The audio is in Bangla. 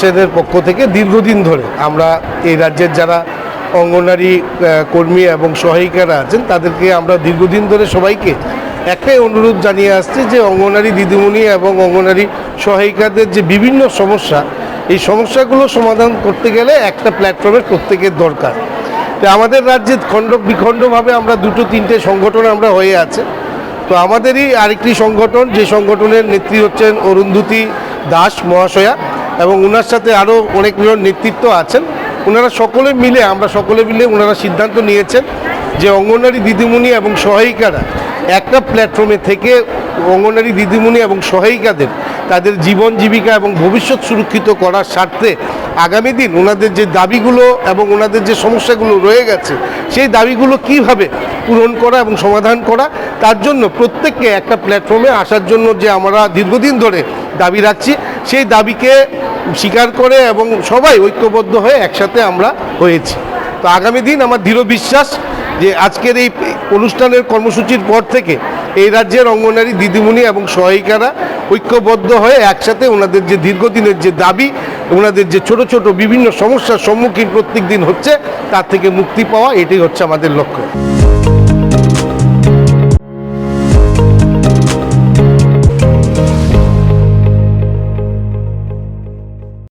সেনের পক্ষ থেকে দীর্ঘদিন ধরে আমরা এই রাজ্যের যারা অঙ্গনারী কর্মী এবং সহায়িকারা আছেন, তাদেরকে আমরা দীর্ঘদিন ধরে সবাইকে একটাই অনুরোধ জানিয়ে আসছি যে অঙ্গনারী দিদিমণি এবং অঙ্গনারী সহায়িকাদের যে বিভিন্ন সমস্যা, এই সমস্যাগুলো সমাধান করতে গেলে একটা প্ল্যাটফর্মের প্রত্যেকের দরকার। তো আমাদের রাজ্যে খণ্ড, বিখণ্ডভাবে আমরা দুটো, তিনটে সংগঠন আমরা হয়ে আছে। তো আমাদেরই আরেকটি সংগঠন, যে সংগঠনের নেত্রী হচ্ছেন অরুন্ধতী দাস মহাশয়া। এবং ওনার সাথে আরও অনেকজন নেতৃত্ব আছেন। ওনারা সকলে মিলে, আমরা সকলে মিলে ওনারা সিদ্ধান্ত নিয়েছেন যে অঙ্গনওয়াড়ি দিদিমণি এবং সহায়িকারা একটা প্ল্যাটফর্মে থেকে অঙ্গনওয়াড়ি দিদিমণি এবং সহায়িকাদের তাদের জীবন, জীবিকা এবং ভবিষ্যৎ সুরক্ষিত করার স্বার্থে আগামী দিন ওনাদের যে দাবিগুলো এবং ওনাদের যে সমস্যাগুলো রয়ে গেছে, সেই দাবিগুলো কীভাবে পূরণ করা এবং সমাধান করা, তার জন্য প্রত্যেককে একটা প্ল্যাটফর্মে আসার জন্য যে আমরা দীর্ঘদিন ধরে দাবি রাখছি, সেই দাবিকে স্বীকার করে এবং সবাই ঐক্যবদ্ধ হয়ে একসাথে আমরা হয়েছি। তো আগামী দিন আমার দৃঢ় বিশ্বাস যে আজকের এই অনুষ্ঠানের কর্মসূচির পর থেকে এই রাজ্যের অঙ্গনারী দিদিমণি এবং সহায়িকারা ঐক্যবদ্ধ হয়ে একসাথে ওনাদের যে দীর্ঘদিনের যে দাবি, ওনাদের যে ছোট ছোট বিভিন্ন সমস্যার সম্মুখীন প্রত্যেক দিন হচ্ছে, তার থেকে মুক্তি পাওয়া এটাই হচ্ছে আমাদের লক্ষ্য।